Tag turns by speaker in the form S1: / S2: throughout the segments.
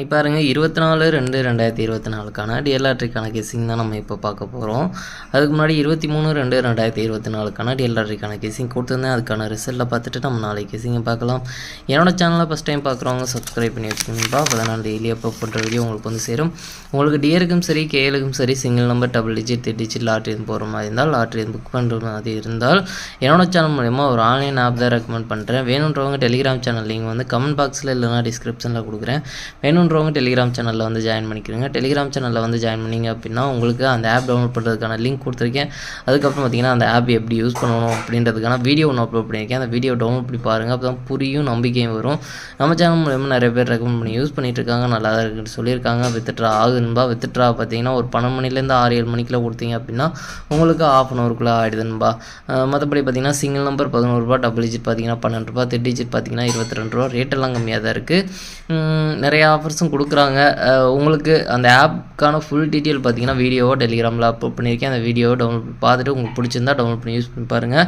S1: இப்போ பாருங்கள் இருபத்தி நாலு ரெண்டு ரெண்டாயிரத்தி இருபத்தி நாலுக்கான டிஎல்ஆர்டிக்கான கேசிங் தான் நம்ம இப்போ பார்க்க போகிறோம் அதுக்கு முன்னாடி இருபத்தி மூணு ரெண்டு ரெண்டாயிரத்தி இருபத்தி நாலுக்கான டிஎல்ஆர்டிக்கான கேசிங் கொடுத்துருந்தேன். அதுக்கான ரிசல்ட்டில் பார்த்துட்டு நம்ம நாளைக்கு கேசிங்கை பார்க்கலாம். என்னோடய சேனலை ஃபஸ்ட் டைம் பார்க்குறவங்க சப்ஸ்கிரைப் பண்ணி வச்சுக்கோங்கப்பா. அப்போ தான் நான் டெய்லி அப்போ பண்ணுற வீடியோ உங்களுக்கு வந்து சேரும். உங்களுக்கு டியருக்கும் சரி கேலுக்கும் சரி single number double digit digit lottery போகிற மாதிரி இருந்தால் லாட்ரி புக் பண்ணுற மாதிரி இருந்தால் என்னோடய சேனல் மூலயமா ஒரு ஆன்லைன் ஆப் தான் ரெக்கமெண்ட் பண்ணுறேன் வேணுன்றவங்க டெலிகிராம் சேனல் லிங்க் வந்து கமெண்ட் பாக்ஸில் இல்லைனா டிஸ்கிரிப்ஷனில் கொடுக்குறேன். வேணும் வேணுன்றவங்க டெலிகிராம் சேனலில் வந்து ஜாயின் பண்ணிக்கிறீங்க. டெலிகிராம் சேனலில் வந்து ஜாயின் பண்ணிங்க அப்படின்னா உங்களுக்கு அந்த ஆப் டவுன்லோட் பண்ணுறதுக்கான லிங்க் கொடுத்துருக்கேன். அதுக்கப்புறம் பார்த்தீங்கன்னா அந்த ஆப் எப்படி யூஸ் பண்ணணும் அப்படின்றதுக்கான வீடியோ ஒன்று அப்லோட் பண்ணியிருக்கேன். அந்த வீடியோ டவுன்லோட் பண்ணி பாருங்கள் அப்போ தான் புரியும் நம்பிக்கையும் வரும். நம்ம சேனல் மூலயமா நிறைய பேர் ரெக்கமெண்ட் பண்ணி யூஸ் பண்ணிட்டு இருக்காங்க. நல்லா தான் இருக்குன்னு சொல்லியிருக்காங்க. வித்துட்ரா ஆகுதுன்பா வித்துட்ரா பார்த்தீங்கன்னா ஒரு பன்னெண்டு மணிலேருந்து ஆறு ஏழு மணிக்குள்ள கொடுத்தீங்க அப்படின்னா உங்களுக்கு ஆஃப் அன் ஹவருக்குள்ளே ஆகிடுதுன்பா மற்றபடி பார்த்தீங்கன்னா சிங்கிள் நம்பர் பதினோருபா டபுள் டிஜிட் பார்த்தீங்கன்னா பன்னெண்டு ரூபா த்ரீ டிஜிட் பார்த்தீங்கன்னா இருபத்தி ரெண்டு ரூபா ரேட்டெல்லாம் கம்மியாக தான் இருக்குது நிறைய ஆஃபர்ஸும் கொடுக்குறாங்க. உங்களுக்கு அந்த ஆப்க்கான ஃபுல் டீட்டெயில் பார்த்தீங்கன்னா வீடியோவோ டெலிகிராமில் அப்லோட் பண்ணியிருக்கேன். அந்த வீடியோவை டவுன்லோட் பண்ணி பார்த்துட்டு உங்களுக்கு பிடிச்சிருந்தா டவுன்லோட் பண்ணி யூஸ் பண்ணி பாருங்கள்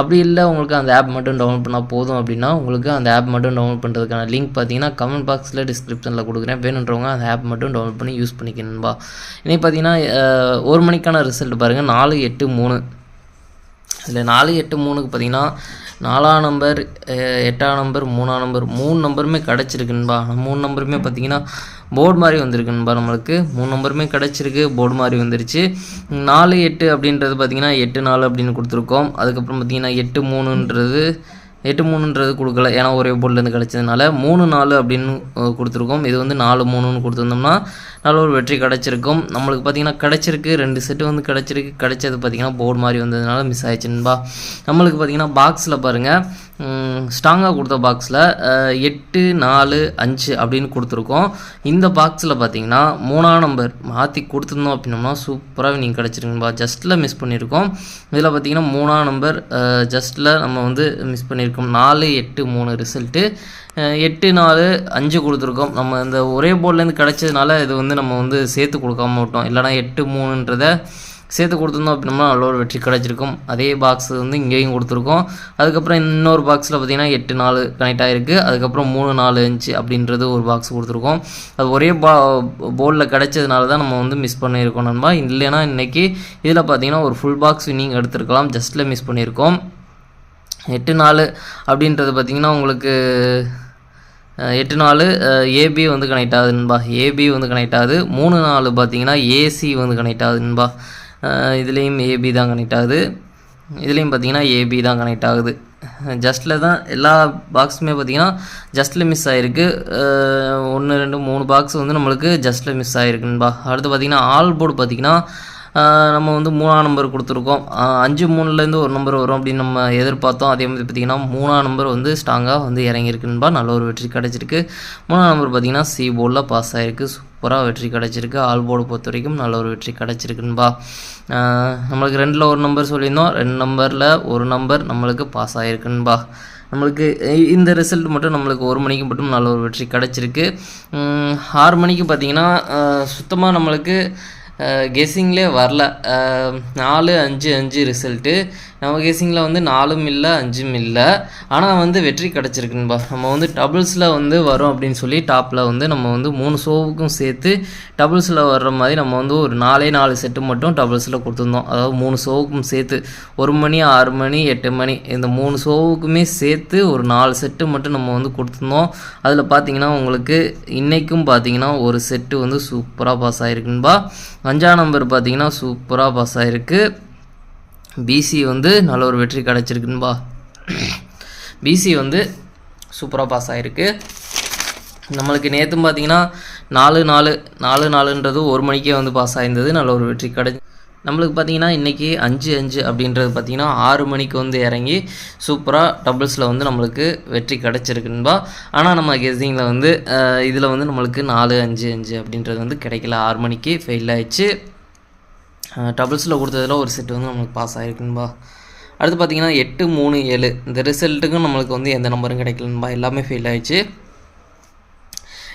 S1: அப்படி இல்லை உங்களுக்கு அந்த ஆப் மட்டும் டவுன்லோட் பண்ணால் போதும் அப்படின்னா உங்களுக்கு அந்த ஆப் மட்டும் டவுன்லோட் பண்ணுறதுக்கான லிங்க் பார்த்தீங்கன்னா கமெண்ட் பாக்ஸில் டிஸ்கிரிப்ஷனில் கொடுக்குறேன். வேணுன்றவங்க அந்த ஆப் மட்டும் டவுன்லோட் பண்ணி யூஸ் பண்ணிக்கணும்பா இன்னைக்கு பார்த்தீங்கன்னா ஒரு மணிக்கான ரிசல்ட் பாருங்கள் நாலு எட்டு மூணு. இதில் நாலு எட்டு மூணுக்கு பார்த்தீங்கன்னா நாலாம் நம்பர் எட்டாம் நம்பர் மூணாம் நம்பர் மூணு நம்பருமே கிடச்சிருக்குன்பா மூணு நம்பருமே பார்த்தீங்கன்னா போர்டு மாதிரி வந்திருக்குன்பா நம்மளுக்கு. மூணு நம்பருமே கிடச்சிருக்கு போர்டு மாதிரி வந்துருச்சு. நாலு எட்டு அப்படின்றது பார்த்தீங்கன்னா எட்டு நாலு அப்படின்னு கொடுத்துருக்கோம். அதுக்கப்புறம் பார்த்தீங்கன்னா எட்டு மூணுன்றது எட்டு மூணுன்றது கொடுக்கல. ஏன்னா ஒரே போர்ட்லேருந்து கிடச்சதுனால மூணு நாலு அப்படின்னு கொடுத்துருக்கோம். இது வந்து நாலு மூணுன்னு கொடுத்துருந்தோம்னா நல்ல ஒரு வெற்றி கிடச்சிருக்கும். நம்மளுக்கு பார்த்தீங்கன்னா கிடச்சிருக்கு. ரெண்டு செட்டு வந்து கிடச்சிருக்கு. கிடச்சது பார்த்தீங்கன்னா போர்டு மாதிரி வந்ததுனால மிஸ் ஆயிடுச்சுன்பா நம்மளுக்கு பார்த்தீங்கன்னா பாக்ஸில் பாருங்கள் ஸ்ட்ராங்காக கொடுத்த பாக்ஸில் எட்டு நாலு அஞ்சு அப்படின்னு கொடுத்துருக்கோம். இந்த பாக்ஸில் பார்த்தீங்கன்னா மூணாம் நம்பர் மாற்றி கொடுத்துருந்தோம் அப்படின்னோம்னா சூப்பராக நீங்கள் கிடச்சிருக்குன்பா ஜஸ்ட்டில் மிஸ் பண்ணியிருக்கோம். இதில் பார்த்தீங்கன்னா மூணாம் நம்பர் ஜஸ்ட்டில் நம்ம வந்து மிஸ் பண்ணியிருக்கோம். நாலு எட்டு மூணு ரிசல்ட்டு எட்டு நாலு அஞ்சு கொடுத்துருக்கோம். நம்ம இந்த ஒரே போர்ட்லேருந்து கிடச்சதுனால இது வந்து நம்ம வந்து சேர்த்து கொடுக்காம விட்டோம். இல்லைனா எட்டு மூணுன்றதை சேர்த்து கொடுத்துருந்தோம் அப்படின்னா நல்ல ஒரு வெற்றி கிடச்சிருக்கும். அதே பாக்ஸ் வந்து இங்கேயும் கொடுத்துருக்கோம். அதுக்கப்புறம் இன்னொரு பாக்ஸில் பார்த்தீங்கன்னா எட்டு நாலு கனெக்ட் ஆகிருக்கு அதுக்கப்புறம் மூணு நாலு அஞ்சு அப்படின்றது ஒரு பாக்ஸ் கொடுத்துருக்கோம். அது ஒரே பா போர்டில் கிடச்சதுனால தான் நம்ம வந்து மிஸ் பண்ணியிருக்கோம் நண்பா. இல்லைன்னா இன்றைக்கி இதில் பார்த்தீங்கன்னா ஒரு ஃபுல் பாக்ஸ் நீங்கள் எடுத்திருக்கலாம். ஜஸ்ட்டில் மிஸ் பண்ணியிருக்கோம். எட்டு நாலு அப்படின்றது பார்த்திங்கன்னா உங்களுக்கு எட்டு நாலு ஏபி வந்து கனெக்ட் ஆகுதுன்பா ஏபி வந்து கனெக்ட் ஆகுது. மூணு நாலு பார்த்தீங்கன்னா ஏசி வந்து கனெக்ட் ஆகுதுன்பா இதுலேயும் ஏபி தான் கனெக்ட் ஆகுது. இதுலேயும் பார்த்தீங்கன்னா ஏபி தான் கனெக்ட் ஆகுது. ஜஸ்ட்டில் தான் எல்லா பாக்ஸுமே பார்த்திங்கன்னா ஜஸ்ட்டில் மிஸ் ஆகிருக்கு ஒன்று ரெண்டு மூணு பாக்ஸ் வந்து நம்மளுக்கு ஜஸ்ட்டில் மிஸ் ஆகிருக்குன்பா அடுத்து பார்த்தீங்கன்னா ஆல் போர்டு பார்த்தீங்கன்னா நம்ம வந்து மூணாம் நம்பர் கொடுத்துருக்கோம். அஞ்சு மூணுலேருந்து ஒரு நம்பர் வரும் அப்படின்னு நம்ம எதிர்பார்த்தோம். அதே மாதிரி பார்த்திங்கன்னா மூணாம் நம்பர் வந்து ஸ்ட்ராங்காக வந்து இறங்கியிருக்குன்பா நல்ல ஒரு வெற்றி கிடச்சிருக்கு. மூணாம் நம்பர் பார்த்திங்கன்னா சி போர்டில் பாஸ் ஆகிருக்கு புறா வெற்றி கிடச்சிருக்கு. ஆல் போர்டு பொறுத்த வரைக்கும் நல்ல ஒரு வெற்றி கிடச்சிருக்குன்பா நம்மளுக்கு ரெண்டில் ஒரு நம்பர் சொல்லியிருந்தோம். ரெண்டு நம்பரில் ஒரு நம்பர் நம்மளுக்கு பாஸ் ஆகிருக்குன்பா நம்மளுக்கு இந்த ரிசல்ட் மட்டும் நம்மளுக்கு ஒரு மணிக்கு மட்டும் நல்ல ஒரு வெற்றி கிடச்சிருக்கு. ஆறு மணிக்கு பார்த்தீங்கன்னா சுத்தமாக நம்மளுக்கு கெஸ்ஸிங்லேயே வரல. நாலு அஞ்சு அஞ்சு ரிசல்ட்டு நம்ம கேசிங்கில் வந்து நாலும் இல்லை அஞ்சும் இல்லை. ஆனால் வந்து வெற்றி கிடச்சிருக்குன்பா. நம்ம வந்து டபுள்ஸில் வந்து வரும் அப்படின்னு சொல்லி டாப்பில் வந்து நம்ம வந்து மூணு ஷோவுக்கும் சேர்த்து டபுள்ஸில் வர்ற மாதிரி நம்ம வந்து ஒரு நாலே நாலு செட்டு மட்டும் டபுள்ஸில் கொடுத்துருந்தோம். அதாவது மூணு ஷோவுக்கும் சேர்த்து ஒரு மணி ஆறு மணி எட்டு மணி இந்த மூணு ஷோவுக்குமே சேர்த்து ஒரு நாலு செட்டு மட்டும் நம்ம வந்து கொடுத்துருந்தோம். அதில் பார்த்தீங்கன்னா உங்களுக்கு இன்றைக்கும் பார்த்தீங்கன்னா ஒரு செட்டு வந்து சூப்பராக பாஸ் ஆகிருக்குன்பா அஞ்சாம் நம்பர் பார்த்தீங்கன்னா சூப்பராக பாஸ் ஆகிருக்கு பிசி வந்து நல்ல ஒரு வெற்றி கிடச்சிருக்குன்பா பிசி வந்து சூப்பராக பாஸ் ஆகிருக்கு நம்மளுக்கு நேற்றும் பார்த்தீங்கன்னா நாலு நாலு நாலு நாலுன்றது ஒரு மணிக்கே வந்து பாஸ் ஆயிருந்தது. நல்ல ஒரு வெற்றி கிடச்சி நம்மளுக்கு பார்த்தீங்கன்னா இன்றைக்கி அஞ்சு அஞ்சு அப்படின்றது பார்த்தீங்கன்னா ஆறு மணிக்கு வந்து இறங்கி சூப்பராக டபுள்ஸில் வந்து நம்மளுக்கு வெற்றி கிடச்சிருக்குன்பா ஆனால் நம்ம கெஸ்ஸிங்கில் வந்து இதில் வந்து நம்மளுக்கு நாலு அஞ்சு அஞ்சு அப்படின்றது வந்து கிடைக்கல. ஆறு மணிக்கு ஃபெயில் ஆயிடுச்சு. டபுள்ஸில் கொடுத்ததில் ஒரு செட் வந்து நம்மளுக்கு பாஸ் ஆகிருக்குன்பா அடுத்து பார்த்தீங்கன்னா எட்டு மூணு ஏழு. இந்த ரிசல்ட்டுக்கும் நம்மளுக்கு வந்து எந்த நம்பரும் கிடைக்கலன்பா. எல்லாமே ஃபெயில் ஆகிடுச்சு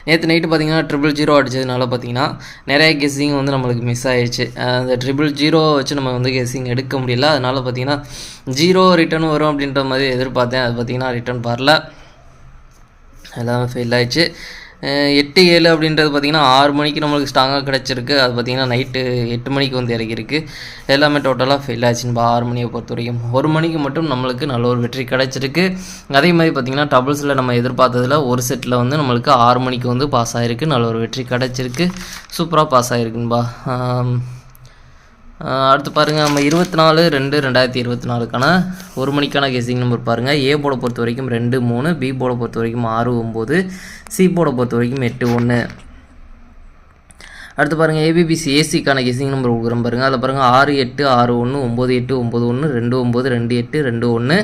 S1: நேற்று நைட்டு பார்த்தீங்கன்னா ட்ரிபிள் ஜீரோ அடித்ததுனால பார்த்தீங்கன்னா நிறைய கெஸ்ஸிங் வந்து நம்மளுக்கு மிஸ் ஆயிடுச்சு அந்த ட்ரிபிள் ஜீரோ வச்சு நம்ம வந்து கெஸ்ஸிங் எடுக்க முடியல. அதனால் பார்த்தீங்கன்னா ஜீரோ ரிட்டர்ன் வரும் அப்படின்ற மாதிரி எதிர்பார்த்தேன் அது பார்த்தீங்கன்னா ரிட்டர்ன் வரல. எல்லாமே ஃபெயில் ஆயிடுச்சு. எட்டு ஏழு அப்படின்றது பார்த்திங்கன்னா ஆறு மணிக்கு நம்மளுக்கு ஸ்ட்ராங்காக கிடச்சிருக்கு. அது பார்த்திங்கன்னா நைட்டு எட்டு மணிக்கு வந்து இறக்கியிருக்கு எல்லாமே டோட்டலாக ஃபெயில் ஆச்சுன்பா ஆறு மணியை பொறுத்த வரைக்கும் ஒரு மணிக்கு மட்டும் நம்மளுக்கு நல்ல ஒரு வெற்றி கிடச்சிருக்கு. அதே மாதிரி பார்த்திங்கன்னா டபுள்ஸில் நம்ம எதிர்பார்த்ததில் ஒரு செட்டில் வந்து நம்மளுக்கு ஆறு மணிக்கு வந்து பாஸ் ஆகிருக்கு நல்ல ஒரு வெற்றி கிடச்சிருக்கு. சூப்பராக பாஸ் ஆகிருக்குன்பா அடுத்து பாருங்கள் நம்ம இருபத்தி நாலு ரெண்டு ரெண்டாயிரத்தி இருபத்தி நாலுக்கான ஒரு மணிக்கான கெஸிங் நம்பர் பாருங்கள் ஏ போட பொறுத்த வரைக்கும் ரெண்டு மூணு பி போட பொறுத்த வரைக்கும் ஆறு ஒம்பது சி போட பொறுத்த வரைக்கும் எட்டு ஒன்று அடுத்து பாருங்கள் ஏபிபிசி ஏசிக்கான கெஸிங் நம்பர் கொடுக்குறோம் பாருங்கள் அதில் பாருங்கள் ஆறு எட்டு ஆறு ஒன்று ஒம்பது எட்டு ஒம்பது ஒன்று ரெண்டு ஒம்பது ரெண்டு எட்டு ரெண்டு ஒன்று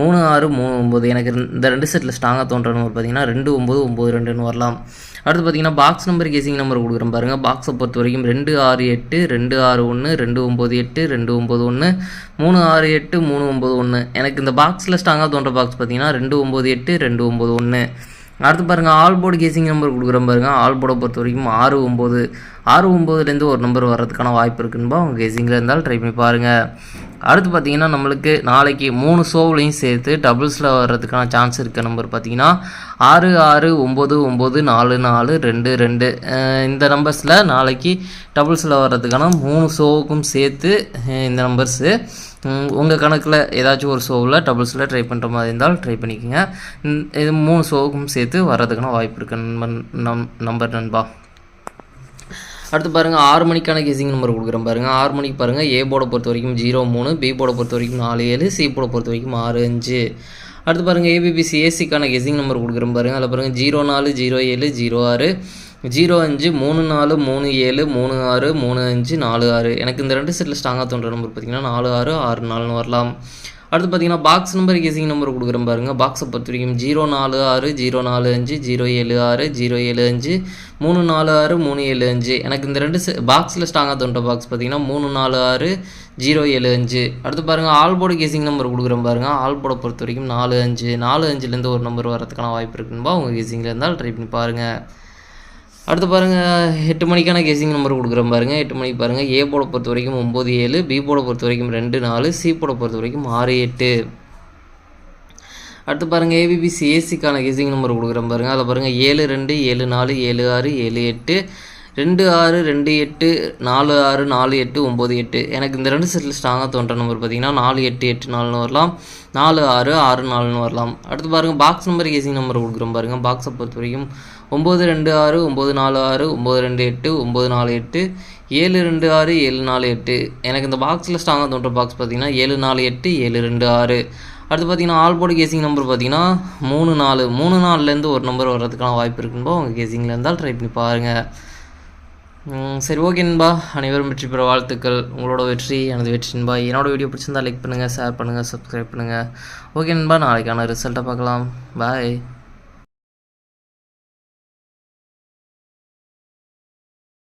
S1: மூணு ஆறு மூணு ஒம்பது. எனக்கு இந்த ரெண்டு செட்டில் ஸ்ட்ராங்காக தோன்ற நம்பர் பார்த்தீங்கன்னா ரெண்டு ஒம்பது ஒம்பது ரெண்டுன்னு வரலாம். அடுத்து பார்த்தீங்கன்னா பாக்ஸ் நம்பர் கேசிங் நம்பர் கொடுக்குறோம் பாருங்கள் பாக்ஸை பொறுத்த வரைக்கும் ரெண்டு ஆறு எட்டு ரெண்டு ஆறு ஒன்று ரெண்டு ஒம்பது எட்டு ரெண்டு ஒம்பது ஒன்று மூணு ஆறு எட்டு மூணு ஒம்பது ஒன்று எனக்கு இந்த பாக்ஸில் ஸ்ட்ராங்காக தோன்ற பாக்ஸ் பார்த்தீங்கன்னா ரெண்டு ஒம்பது எட்டு ரெண்டு ஒம்பது ஒன்று அடுத்து பாருங்கள் ஆல் போர்டு கேசிங் நம்பர் கொடுக்குறோம் பாருங்கள் ஆல் போர்டை பொறுத்த வரைக்கும் ஆறு ஒம்பது ஆறு ஒம்போதுலேருந்து ஒரு நம்பர் வர்றதுக்கான வாய்ப்பு இருக்குன்னு உங்கள் கேசிங்கில் இருந்தாலும் ட்ரை பண்ணி பாருங்கள் அடுத்து பார்த்தீங்கன்னா நம்மளுக்கு நாளைக்கு மூணு ஷோவிலையும் சேர்த்து டபுள்ஸில் வர்றதுக்கான சான்ஸ் இருக்க நம்பர் பார்த்தீங்கன்னா ஆறு ஆறு ஒம்பது ஒம்பது நாலு நாலு ரெண்டு ரெண்டு. இந்த நம்பர்ஸில் நாளைக்கு டபுள்ஸில் வர்றதுக்கான மூணு ஷோவுக்கும் சேர்த்து இந்த நம்பர்ஸு உங்கள் கணக்கில் ஏதாச்சும் ஒரு ஷோவில் டபுள்ஸில் ட்ரை பண்ணுற மாதிரி இருந்தால் ட்ரை பண்ணிக்கோங்க. இது மூணு ஷோவுக்கும் சேர்த்து வர்றதுக்கான வாய்ப்பு இருக்கு நண்பன் நம் நம்பர் நண்பா. அடுத்து பாருங்கள் ஆறு மணிக்கான கெஸிங் நம்பர் கொடுக்குறேன் பாருங்கள் ஆறு மணிக்கு பாருங்கள் ஏ போட பொறுத்த வரைக்கும் ஜீரோ மூணு பி போட பொறுத்த வரைக்கும் நாலு ஏழு சி போட பொறுத்த வரைக்கும் ஆறு அஞ்சு. அடுத்து பாருங்கள் ஏபிபிசி ஏசிக்கான கெஸிங் நம்பர் கொடுக்குறேன் பாருங்கள் அதில் பாருங்கள் ஜீரோ நாலு ஜீரோ ஏழு ஜீரோ ஆறு. ஜீரோ அஞ்சு மூணு நாலு மூணு ஏழு மூணு ஆறு மூணு அஞ்சு நாலு ஆறு. எனக்கு இந்த ரெண்டு செட்டில் ஸ்ட்ராங்காக தோன்ற நம்பர் பார்த்தீங்கன்னா நாலு ஆறு ஆறு நாலுன்னு வரலாம். அடுத்து பார்த்தீங்கன்னா பாக்ஸ் நம்பர் கேசிங் நம்பர் கொடுக்குறேன் பாருங்கள் பாக்ஸை பொறுத்த வரைக்கும் ஜீரோ நாலு ஆறு ஜீரோ நாலு அஞ்சு ஜீரோ ஏழு ஆறு ஜீரோ ஏழு அஞ்சு மூணு நாலு ஆறு மூணு ஏழு அஞ்சு. எனக்கு இந்த ரெண்டு பாக்ஸில் ஸ்ட்ராங்காக தோன்ற பாக்ஸ் பார்த்தீங்கன்னா மூணு நாலு ஆறு ஜீரோ ஏழு அஞ்சு. அடுத்து பாருங்கள் ஆல்போட கேசிங் நம்பர் கொடுக்குறேன் பாருங்கள் ஆல்போட பொறுத்த வரைக்கும் நாலு அஞ்சு நாலு அஞ்சுலேருந்து ஒரு நம்பர் வரதுக்கான வாய்ப்பு இருக்குன்பா. உங்கள் கேசிங்கில் இருந்தால் ட்ரை பண்ணி பாருங்கள் அடுத்து பாருங்கள் எட்டு மணிக்கான கேசிங் நம்பர் கொடுக்குறேன் பாருங்கள் எட்டு மணிக்கு பாருங்கள் ஏ போட பொறுத்த வரைக்கும் ஒம்பது ஏழு பி போட பொறுத்த வரைக்கும் ரெண்டு நாலு சி போட பொறுத்த வரைக்கும் ஆறு எட்டு. அடுத்து பாருங்கள் ஏபிபிசி ஏசிக்கான கேசிங் நம்பர் கொடுக்குறேன் பாருங்கள் அதில் பாருங்கள் ஏழு ரெண்டு ஏழு நாலு ஏழு ஆறு ஏழு எட்டு. ரெண்டு ஆறு ரெண்டு எட்டு நாலு ஆறு நாலு எட்டு ஒம்பது எட்டு. எனக்கு இந்த ரெண்டு செட்டில் ஸ்ட்ராங்காக தோன்ற நம்பர் பார்த்தீங்கன்னா நாலு எட்டு எட்டு நாலுன்னு வரலாம். நாலு ஆறு ஆறு நாலுன்னு வரலாம். அடுத்து பாருங்கள் பாக்ஸ் நம்பர் கேசிங் நம்பர் கொடுக்குறோம் பாருங்கள் பாக்ஸை பொறுத்த வரைக்கும் ஒம்பது ரெண்டு ஆறு ஒம்பது நாலு ஆறு ஒம்பது ரெண்டு எட்டு ஒம்பது நாலு எட்டு ஏழு ரெண்டு ஆறு ஏழு நாலு எட்டு. எனக்கு இந்த பாக்ஸில் ஸ்ட்ராங்காக தோன்ற பாக்ஸ் பார்த்தீங்கன்னா ஏழு நாலு எட்டு ஏழு ரெண்டு ஆறு. அடுத்து பார்த்தீங்கன்னா ஆல் போர்டு கேசிங் நம்பர் பார்த்தீங்கன்னா மூணு நாலு. மூணு நாலுலேருந்து ஒரு நம்பர் வர்றதுக்கான வாய்ப்பு இருக்குன்போ உங்கள் கேசிங்கில் இருந்தால் ட்ரை பண்ணி பாருங்கள் சரி ஓகே நண்பா. அனைவரும் வெற்றி பெற வாழ்த்துக்கள். உங்களோட வெற்றி எனது வெற்றி நண்பா. என்னோட வீடியோ பிடிச்சிருந்தா லைக் பண்ணுங்கள் ஷேர் பண்ணுங்கள் சப்ஸ்கிரைப் பண்ணுங்கள் ஓகே நண்பா நாளைக்கான ரிசல்ட்டை பார்க்கலாம். பாய்